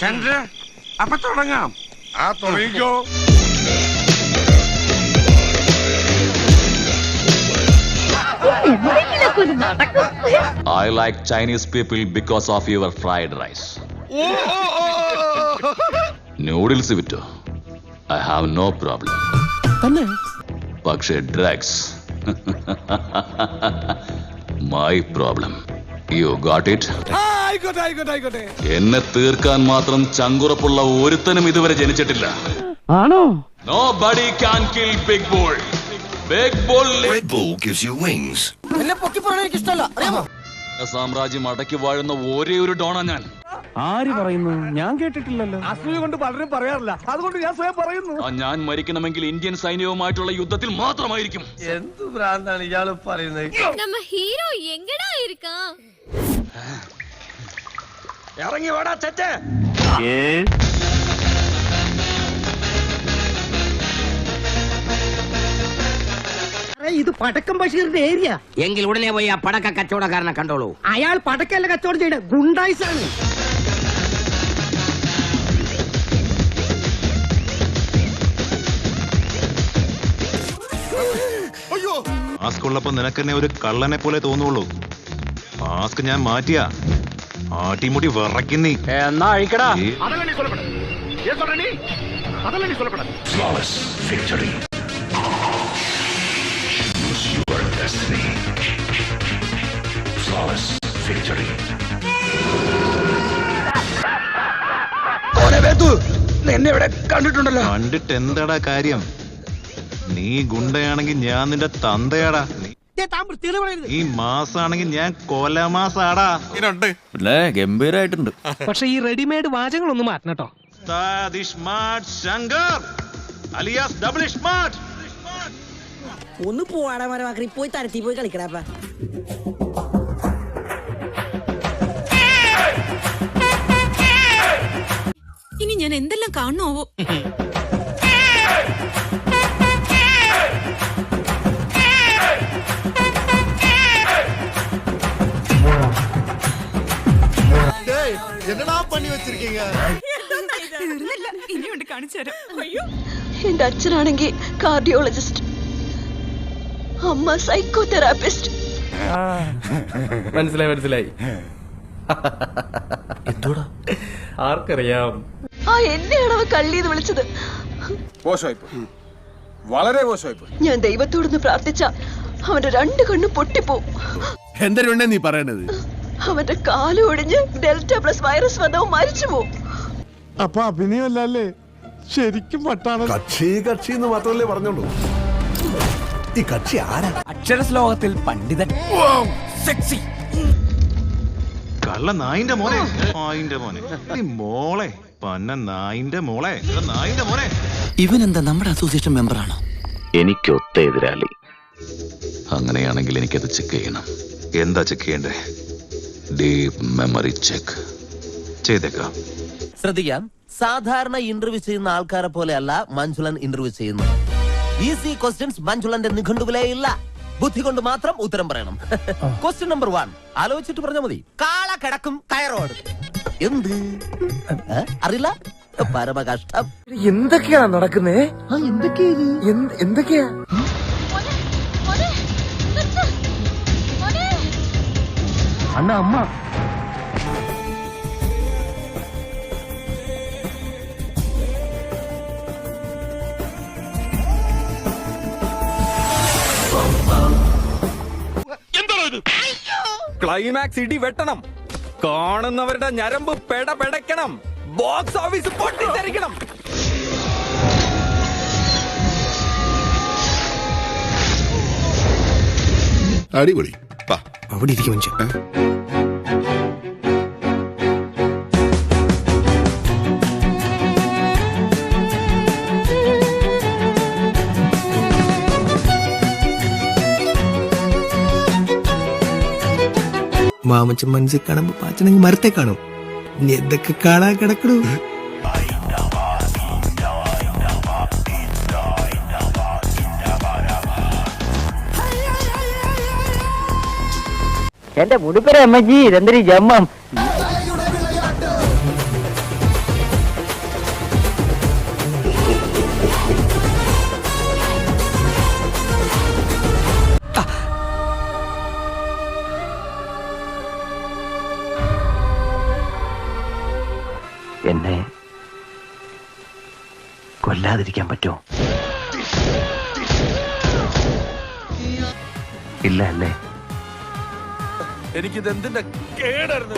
ചന്ദ്ര അപ്പൊ തുടങ്ങാം. ആ തുടങ്ങിക്കോ. I like Chinese people because of your fried rice your fried rice. Noodles വിറ്റോ. I have no problem പക്ഷേ drugs my problem you got it ആയിക്കോട്ടെ ആയിക്കോട്ടെ ആയിക്കോട്ടെ. എന്നെ തീർക്കാൻ മാത്രം ചങ്കുറപ്പുള്ള ഒരുത്തനും ഇതുവരെ ജനിച്ചിട്ടില്ല. ആണോ? Nobody can kill big ball big ball Red Bull gives you wings. സാമ്രാജ്യം അടക്കി വാഴുന്ന ഒരേ ഒരു ഡോണാ ഞാൻ. ആര് പറയുന്നു ഞാൻ കേട്ടിട്ടില്ലല്ലോ അസൂയ കൊണ്ട് പലരും പറയാറില്ല അതുകൊണ്ട് ഞാൻ സ്വയം പറയുന്നു ആ ഞാൻ മരിക്കണമെങ്കിൽ ഇന്ത്യൻ സൈന്യവുമായിട്ടുള്ള യുദ്ധത്തിൽ മാത്രമായിരിക്കും എന്ത് ഭ്രാന്താണ് ഇയാള് പറയുന്നത് നമ്മ ഹീറോ എങ്ങടാ இருக்கான் ഇറങ്ങി വേടാ ചെറ്റേ ഇത് പടക്കം ബഷീറിന്റെ ഏരിയ എങ്കിൽ ഉടനെ പോയി ആ പടക്ക കച്ചവടക്കാരനെ കണ്ടോളൂ അയാൾ പടക്കല്ല കച്ചവടം ചെയ്യണ ഗുണ്ടായിസാണ് മാസ്ക് ഉള്ളപ്പോ നിനക്കെന്നെ ഒരു കള്ളനെ പോലെ തോന്നുള്ളൂ. മാസ്ക് ഞാൻ മാറ്റിയ. ആട്ടിമുടി വിറയ്ക്കുന്നീ എന്നാ അഴിക്കടാ. നിന്നെ Flawless victory. Choose your destiny. Flawless victory. എന്നെ ഇവിടെ കണ്ടിട്ടുണ്ടല്ലോ. കണ്ടിട്ട് എന്താടാ കാര്യം? നീ ഗുണ്ടയാണെങ്കിൽ ഞാൻ നിന്റെ തന്തയാടാ. നീ- താൻ വൃത്തികൾ പറയരുത്. ഈ മാസാണെങ്കിൽ ഞാൻ കൊലമാസാടാ. ഗംഭീരായിട്ടുണ്ട്. പക്ഷെ ഈ റെഡിമെയ്ഡ് വാചകങ്ങളൊന്നും മാറ്റണം കേട്ടോ. ശങ്കർ. അലിയാസ് ഡബിൾ സ്മാർട്ട് ഒന്ന് പോവാടാ മരമാക്കി പോയി തരത്തി പോയി കളിക്കടാപ്പ ഇനി ഞാൻ എന്തെല്ലാം കാണണോ என்னடா பண்ணி வச்சிருக்கீங்க ഇനിയുണ്ട് കാണിച്ചു തരാം അയ്യോ എന്റെ അച്ഛനാണെങ്കിൽ കാർഡിയോളജിസ്റ്റ് അമ്മ സൈക്കോ തെറാപ്പിസ്റ്റ് മനസ്സിലായി മനസ്സിലായി ആർക്കറിയാം ആ എന്നെയാണ് അവ കള്ളീന്ന് വിളിച്ചത് മോശമായിപ്പോയി വളരെ മോശമായിപ്പോയി ഞാൻ ദൈവത്തോടൊന്ന് പ്രാർത്ഥിച്ച അവന്റെ രണ്ട് കണ്ണും പൊട്ടിപ്പോവും എന്തരുണ്ടേ നീ പറയണത് അവന്റെ കാൽ ഒടിഞ്ഞ് ഡെൽറ്റ പ്ലസ് വൈറസ് വന്നവ മരിച്ചു പോവും. അപ്പൊ അഭിനയമല്ലേ ശരിക്കും പട്ടാണ് കക്ഷി കക്ഷി എന്ന് മാത്രമല്ലേ പറഞ്ഞോളൂ. ഈ കക്ഷി ആരാ? അക്ഷരശ്ലോകത്തിൽ പണ്ഡിതൻ. സെക്സി കള്ള നായിന്റെ മോനെ. നായിന്റെ മോനെ. മോളെ. പന്ന നായിന്റെ മോളെ. നായിന്റെ മോനെ. ഇവൻ എന്താ നമ്മുടെ അസോസിയേഷൻ മെമ്പറാണോ എനിക്കൊത്ത എതിരാളി. അങ്ങനെയാണെങ്കിൽ എനിക്കത് ചെക്ക് ചെയ്യണം. എന്താ ചെക്ക് ചെയ്യണ്ടേ? ഡീപ് മെമ്മറി ചെക്ക് ചെയ്തേക്കാം. ശ്രദ്ധിക്കാം. സാധാരണ ഇന്റർവ്യൂ ചെയ്യുന്ന ആൾക്കാരെ പോലെയല്ല മഞ്ജുളൻ ഇന്റർവ്യൂ ചെയ്യുന്നത്. ഈസി ക്വസ്റ്റ്യൻസ് മഞ്ജുളന്റെ നിഘണ്ടുവിലേ ഇല്ല ബുദ്ധി കൊണ്ട് മാത്രം ഉത്തരം പറയണം. ക്വസ്റ്റ്യൻ നമ്പർ വൺ ആലോചിച്ചിട്ട് പറഞ്ഞാൽ മതി. കാള കിടക്കും കയറോട്. എന്ത്? അറിയില്ല? പരമകഷ്ടം. എന്തൊക്കെയാ നടക്കുന്നേ? എന്തൊക്കെയാ എന്തൊക്കെയാ? അണ്ണ അമ്മ. ക്ലൈമാക്സ് ഇടി വെട്ടണം. കാണുന്നവരുടെ ഞരമ്പ് പെട പെടയ്ക്കണം. Box office പൊട്ടിത്തെറിക്കണം. അടിപൊളി. അവിടെ ഇരിക്കും മനുഷ്യൻ മാമച്ചൻ മനസ്സിൽ കാണുമ്പോ പാച്ചണെങ്കിൽ മരത്തെ കാണും. ഇനി എന്തൊക്കെ കാണാൻ കിടക്കണു? എന്റെ മുടിപ്പര അമ്മജി ഇതെന്തൊരു ജമ്മം. എന്നെ കൊല്ലാതിരിക്കാൻ പറ്റുമോ? ഇല്ല അല്ലേ? എനിക്കിത് എന്തിന്റെ കേടായിരുന്നു